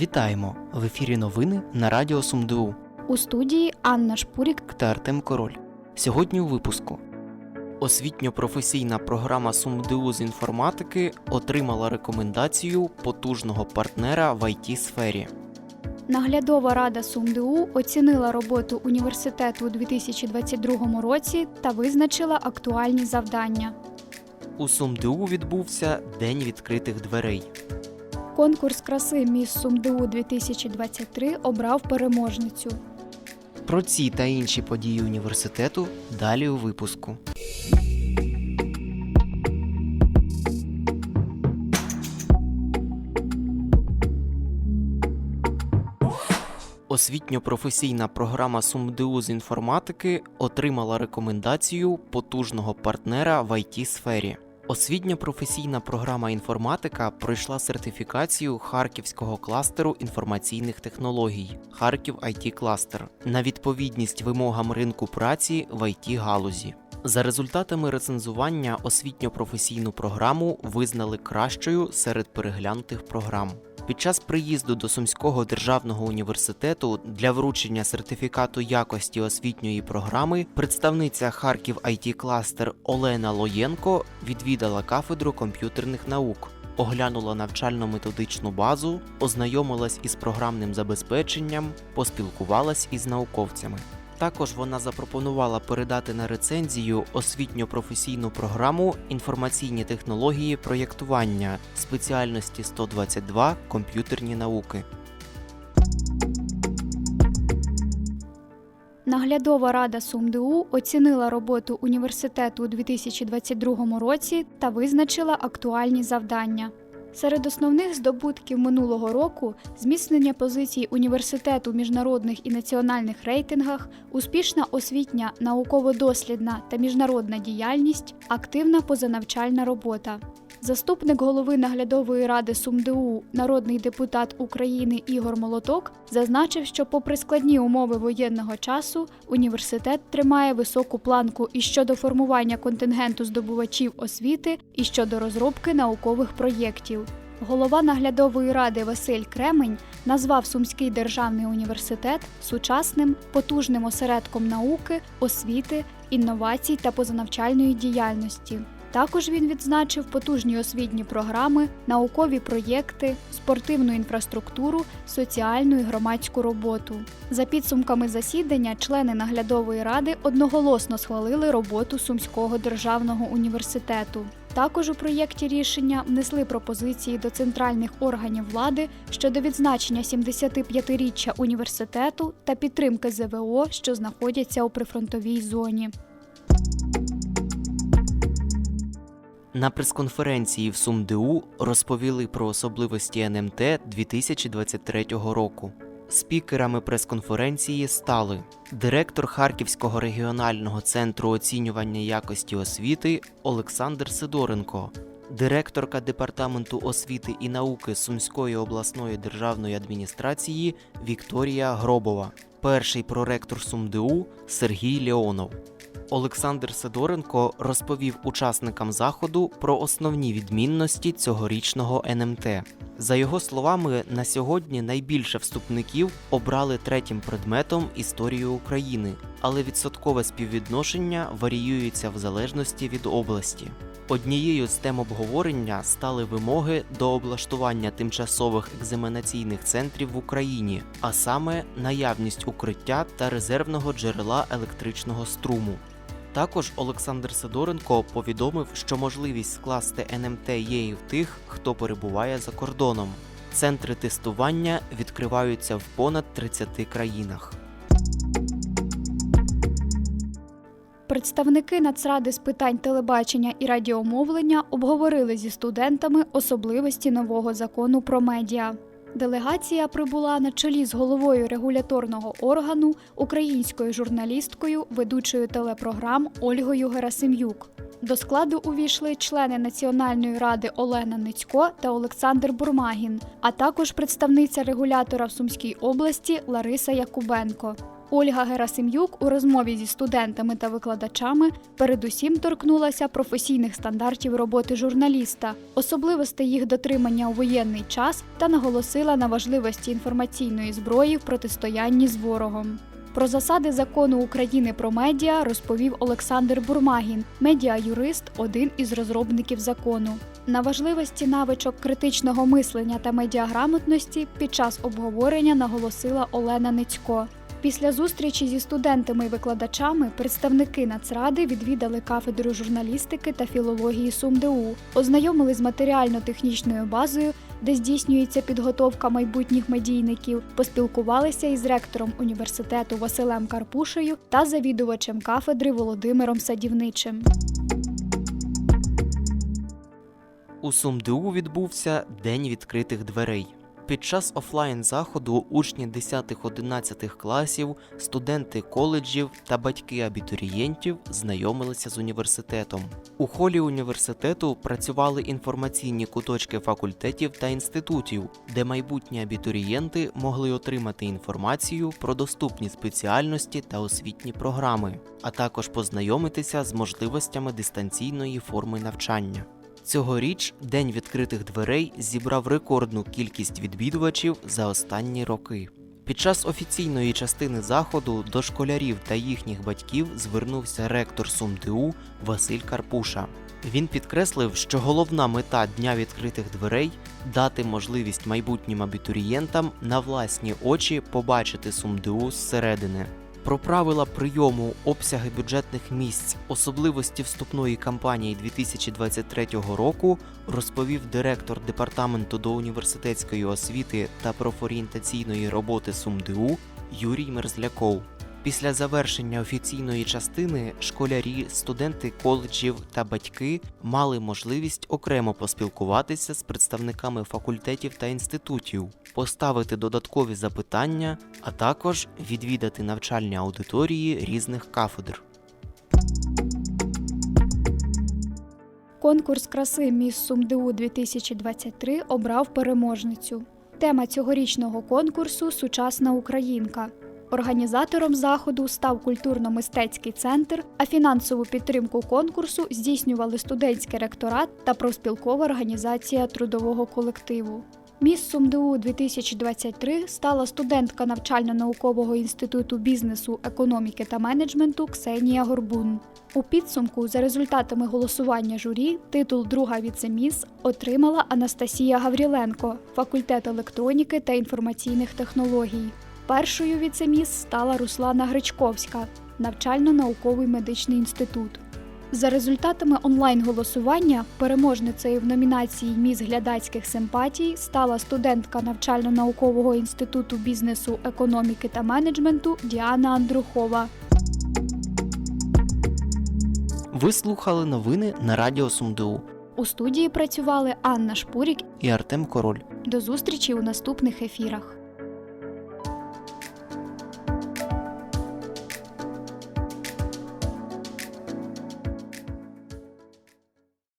Вітаємо! В ефірі новини на Радіо СумДУ У студії Анна Шпурік. та Артем Король. Сьогодні у випуску. Освітньо-професійна програма СумДУ з інформатики отримала рекомендацію потужного партнера в it сфері Наглядова рада СумДУ оцінила роботу університету у 2022 році та визначила актуальні завдання. У СумДУ відбувся День відкритих дверей. Конкурс краси Міс СумДУ 2023 обрав переможницю. Про ці та інші події університету далі у випуску. Освітньо-професійна програма СумДУ з інформатики отримала рекомендацію потужного партнера в it сфері. Освітньо-професійна програма інформатика пройшла сертифікацію Харківського кластеру інформаційних технологій Харків IT Кластер на відповідність вимогам ринку праці в it галузі. За результатами рецензування освітньо-професійну програму визнали кращою серед переглянутих програм. Під час приїзду до Сумського державного університету для вручення сертифікату якості освітньої програми представниця Харків IT Кластер Олена Лоєнко відвідала кафедру комп'ютерних наук, оглянула навчально-методичну базу, ознайомилась із програмним забезпеченням, поспілкувалась із науковцями. Також вона запропонувала передати на рецензію освітньо-професійну програму інформаційні технології проєктування спеціальності 122 комп'ютерні науки. Наглядова рада СумДУ оцінила роботу університету у 2022 році та визначила актуальні завдання. Серед основних здобутків минулого року зміцнення позицій університету в міжнародних і національних рейтингах, успішна освітня, науково-дослідна та міжнародна діяльність, активна позанавчальна робота. Заступник голови наглядової ради СумДУ, народний депутат України Ігор Молоток, зазначив, що, попри складні умови воєнного часу, університет тримає високу планку і щодо формування контингенту здобувачів освіти, і щодо розробки наукових проєктів. Голова наглядової ради Василь Кремень назвав Сумський державний університет сучасним, потужним осередком науки, освіти, інновацій та позанавчальної діяльності. Також він відзначив потужні освітні програми, наукові проєкти, спортивну інфраструктуру, соціальну і громадську роботу. За підсумками засідання, члени наглядової ради одноголосно схвалили роботу Сумського державного університету. Також у проєкті рішення внесли пропозиції до центральних органів влади щодо відзначення 75-річчя університету та підтримки ЗВО, що знаходяться у прифронтовій зоні. На прес-конференції в СумДУ розповіли про особливості НМТ 2023 року. Спікерами прес-конференції стали директор Харківського регіонального центру оцінювання якості освіти Олександр Сидоренко, директорка департаменту освіти і науки Сумської обласної державної адміністрації Вікторія Гробова, перший проректор СумДУ Сергій Леонов. Олександр Сидоренко розповів учасникам заходу про основні відмінності цьогорічного НМТ. За його словами, на сьогодні найбільше вступників обрали третім предметом історію України, але відсоткове співвідношення варіюється в залежності від області. Однією з тем обговорення стали вимоги до облаштування тимчасових екзаменаційних центрів в Україні, а саме наявність укриття та резервного джерела електричного струму. Також Олександр Сидоренко повідомив, що можливість скласти НМТ є і в тих, хто перебуває за кордоном. Центри тестування відкриваються в понад 30 країнах. Представники Нацради з питань телебачення і радіомовлення обговорили зі студентами особливості нового закону про медіа. Делегація прибула на чолі з головою регуляторного органу, українською журналісткою, ведучою телепрограм Ольгою Герасим'юк. До складу увійшли члени Національної ради Олена Ницько та Олександр Бурмагін, а також представниця регулятора в Сумській області Лариса Якубенко. Ольга Герасим'юк у розмові зі студентами та викладачами передусім торкнулася професійних стандартів роботи журналіста, особливостей їх дотримання у воєнний час та наголосила на важливості інформаційної зброї в протистоянні з ворогом. Про засади закону України про медіа розповів Олександр Бурмагін, медіа-юрист, один із розробників закону. На важливості навичок критичного мислення та медіаграмотності під час обговорення наголосила Олена Ницько. Після зустрічі зі студентами і викладачами представники Нацради відвідали кафедру журналістики та філології СумДУ, ознайомили з матеріально-технічною базою, де здійснюється підготовка майбутніх медійників, поспілкувалися із ректором університету Василем Карпушею та завідувачем кафедри Володимиром Садівничим. У СумДУ відбувся День відкритих дверей. Під час офлайн заходу учні 10-11 класів, студенти коледжів та батьки абітурієнтів знайомилися з університетом. У холі університету працювали інформаційні куточки факультетів та інститутів, де майбутні абітурієнти могли отримати інформацію про доступні спеціальності та освітні програми, а також познайомитися з можливостями дистанційної форми навчання. Цьогоріч День відкритих дверей зібрав рекордну кількість відвідувачів за останні роки. Під час офіційної частини заходу до школярів та їхніх батьків звернувся ректор СумДУ Василь Карпуша. Він підкреслив, що головна мета Дня відкритих дверей дати можливість майбутнім абітурієнтам на власні очі побачити СумДУ зсередини. Про правила прийому, обсяги бюджетних місць, особливості вступної кампанії 2023 року розповів директор департаменту доуніверситетської освіти та профорієнтаційної роботи СумДУ Юрій Мерзляков. Після завершення офіційної частини школярі, студенти коледжів та батьки мали можливість окремо поспілкуватися з представниками факультетів та інститутів, поставити додаткові запитання, а також відвідати навчальні аудиторії різних кафедр. Конкурс краси Міс СумДУ 2023 обрав переможницю. Тема цьогорічного конкурсу Сучасна Українка. Організатором заходу став культурно-мистецький центр, а фінансову підтримку конкурсу здійснювали студентський ректорат та профспілкова організація трудового колективу. Міс СумДУ 2023 стала студентка навчально-наукового інституту бізнесу, економіки та менеджменту Ксенія Горбун. У підсумку, за результатами голосування журі, титул друга віцеміс отримала Анастасія Гавріленко, факультет електроніки та інформаційних технологій. Першою віцеміс стала Руслана Гречковська, навчально-науковий медичний інститут. За результатами онлайн-голосування переможницею в номінації Міс глядацьких симпатій стала студентка навчально-наукового інституту бізнесу, економіки та менеджменту Діана Андрухова. Ви слухали новини на радіо СумДУ У студії працювали Анна Шпурік. і Артем Король. До зустрічі у наступних ефірах.